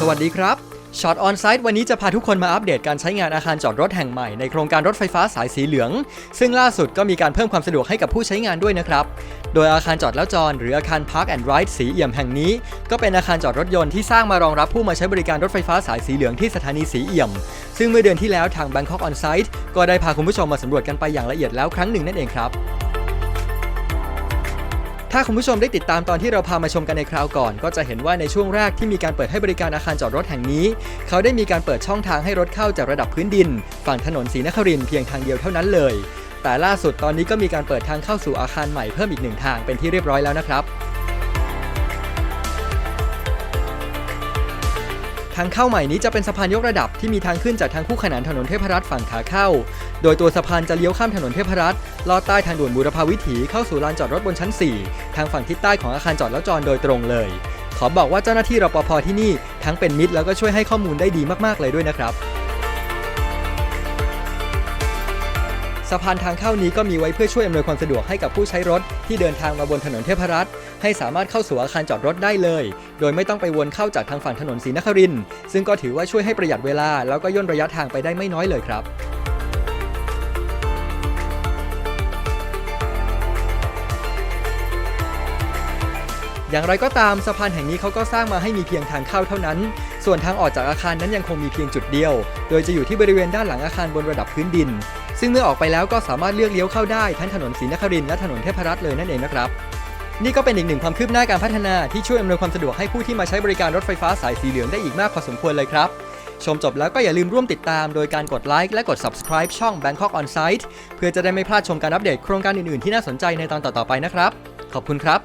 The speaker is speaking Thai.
สวัสดีครับช็อตออนไซต์วันนี้จะพาทุกคนมาอัปเดตการใช้งานอาคารจอดรถแห่งใหม่ในโครงการรถไฟฟ้าสายสีเหลือง ซึ่งล่าสุดก็มีการเพิ่มความสะดวกให้กับผู้ใช้งานด้วยนะครับ โดยอาคารจอดแล้วจอดหรืออาคาร Park and Ride สีเอี่ยมแห่งนี้ ก็เป็นอาคารจอดรถยนต์ที่สร้างมารองรับผู้มาใช้บริการรถไฟฟ้าสายสีเหลืองที่สถานีสีเอี่ยม ซึ่งเมื่อเดือนที่แล้วทาง Bangkok On Site ก็ได้พาคุณผู้ชมมาสำรวจกันไปอย่างละเอียดแล้วครั้งหนึ่งนั่นเองครับ ถ้าคุณผู้ชมได้ติดตามตอนที่เราพามาชมกันในคราวก่อน ก็จะเห็นว่าในช่วงแรกที่มีการเปิดให้บริการอาคารจอดรถแห่งนี้ เขาได้มีการเปิดช่องทางให้รถเข้าจากระดับพื้นดิน ฝั่งถนนศรีนครินเพียงทางเดียวเท่านั้นเลย แต่ล่าสุดตอนนี้ก็มีการเปิดทางเข้าสู่อาคารใหม่เพิ่มอีกหนึ่งทางเป็นที่เรียบร้อยแล้วนะครับ ทางเข้าใหม่นี้จะเป็นสะพานยกระดับที่มีทางขึ้นจากทางคู่ขนานถนนเทพรัตน์ฝั่งขาเข้า โดยตัวสะพานจะเลี้ยวข้ามถนนเทพรัตน์ลอดใต้ทางด่วนบูรพาวิถีเข้าสู่ลานจอดรถบนชั้น 4 ทางฝั่งทิศใต้ของอาคารจอดแล้วจอดโดยตรงเลย ขอบอกว่าเจ้าหน้าที่รปภที่นี่ทั้งเป็นมิตรแล้วก็ช่วยให้ข้อมูลได้ดีมากๆเลยด้วยนะครับสะพานทางเข้านี้ก็มีไว้เพื่อช่วยอำนวยความสะดวกให้กับผู้ใช้รถที่เดินทางมาบนถนนเทพรัตน์ ให้สามารถเข้าสู่อาคารจอดรถได้เลย โดยไม่ต้องไปวนเข้าจากทางฝั่งถนนศรีนครินซึ่งก็ถือว่าช่วยให้ประหยัดเวลา แล้วก็ย่นระยะทางไปได้ไม่น้อยเลยครับอย่างไรก็ตามสะพานแห่งนี้เขาก็สร้างมาให้มีเพียงทางเข้าเท่านั้น ส่วนทางออกจากอาคารนั้นยังคงมีเพียงจุดเดียว โดยจะอยู่ที่บริเวณด้านหลังอาคารบนระดับพื้นดิน ซึ่งเมื่อออกไปแล้วก็สามารถเลือกเลี้ยวเข้าได้ทั้งถนนศรีนครินและถนนเทพรัตน์เลยนั่นเองนะครับ นี่ก็เป็นอีกหนึ่งความคืบหน้าการพัฒนาที่ช่วยอำนวยความสะดวกให้ผู้ที่มาใช้บริการรถไฟฟ้าสายสีเหลืองได้อีกมากพอสมควรเลยครับ ชมจบแล้วก็อย่าลืมร่วมติดตามโดยการกดไลค์และกด subscribe ช่อง Bangkok On Site เพื่อจะได้ไม่พลาดชมการอัปเดตโครงการอื่นๆที่น่าสนใจในตอนต่อๆไปนะครับ ขอบคุณครับ